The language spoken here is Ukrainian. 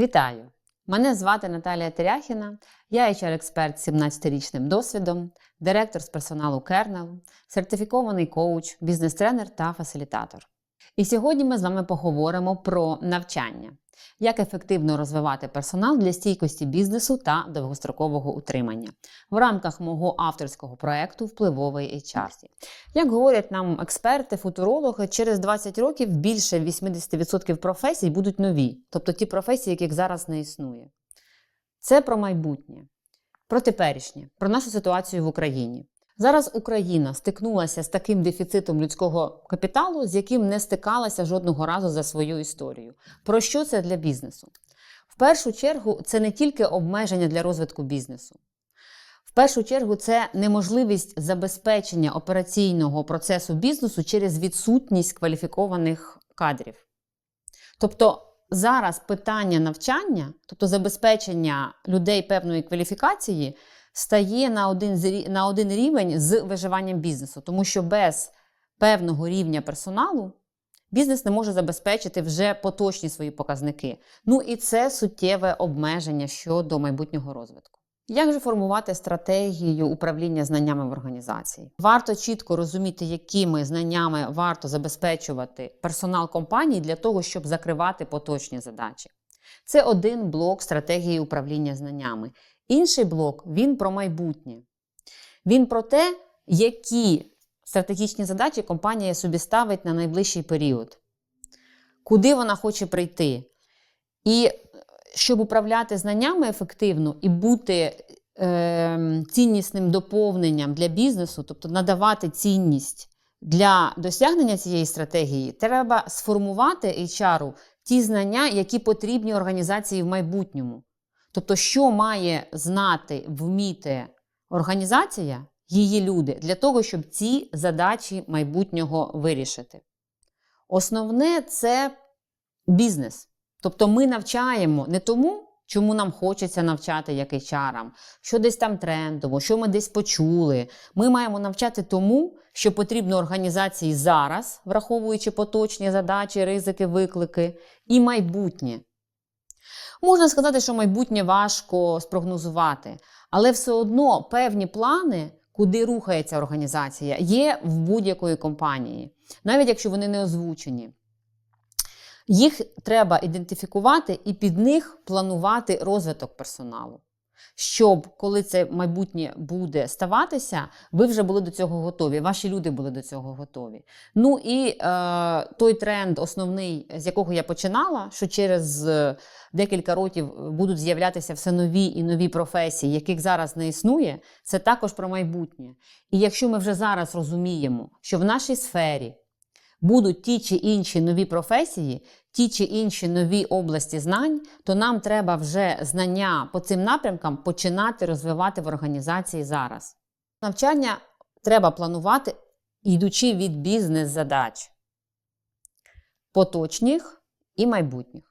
Вітаю! Мене звати Наталія Теряхіна, я HR-експерт з 17-річним досвідом, директор з персоналу Kernel, сертифікований коуч, бізнес-тренер та фасилітатор. І сьогодні ми з вами поговоримо про навчання, як ефективно розвивати персонал для стійкості бізнесу та довгострокового утримання в рамках мого авторського проекту Впливовий HR. Як говорять нам експерти, футурологи, через 20 років більше 80% професій будуть нові, тобто ті професії, яких зараз не існує. Це про майбутнє, про теперішнє, про нашу ситуацію в Україні. Зараз Україна стикнулася з таким дефіцитом людського капіталу, з яким не стикалася жодного разу за свою історію. Про що це для бізнесу? В першу чергу, це не тільки обмеження для розвитку бізнесу. В першу чергу, це неможливість забезпечення операційного процесу бізнесу через відсутність кваліфікованих кадрів. Тобто зараз питання навчання, тобто забезпечення людей певної кваліфікації, стає на один, на один рівень з виживанням бізнесу, тому що без певного рівня персоналу бізнес не може забезпечити вже поточні свої показники. Ну і це суттєве обмеження щодо майбутнього розвитку. Як же формувати стратегію управління знаннями в організації? Варто чітко розуміти, якими знаннями варто забезпечувати персонал компанії для того, щоб закривати поточні задачі. Це один блок стратегії управління знаннями. Інший блок він про майбутнє. Він про те, які стратегічні задачі компанія собі ставить на найближчий період, куди вона хоче прийти. І щоб управляти знаннями ефективно і бути е, ціннісним доповненням для бізнесу, тобто надавати цінність для досягнення цієї стратегії, треба сформувати HR ті знання, які потрібні організації в майбутньому. Тобто, що має знати, вміти організація, її люди, для того, щоб ці задачі майбутнього вирішити. Основне це бізнес. Тобто ми навчаємо не тому, чому нам хочеться навчати як HR, що десь там трендово, що ми десь почули. Ми маємо навчати тому, що потрібно організації зараз, враховуючи поточні задачі, ризики, виклики, і майбутнє. Можна сказати, що майбутнє важко спрогнозувати, але все одно певні плани, куди рухається організація, є в будь-якої компанії, навіть якщо вони не озвучені. Їх треба ідентифікувати і під них планувати розвиток персоналу. Щоб, коли це майбутнє буде ставатися, ви вже були до цього готові, ваші люди були до цього готові. Ну і е, той тренд, основний, з якого я починала, що через е, декілька років будуть з'являтися все нові і нові професії, яких зараз не існує, це також про майбутнє. І якщо ми вже зараз розуміємо, що в нашій сфері будуть ті чи інші нові професії, ті чи інші нові області знань, то нам треба вже знання по цим напрямкам починати розвивати в організації зараз. Навчання треба планувати, йдучи від бізнес-задач поточних і майбутніх.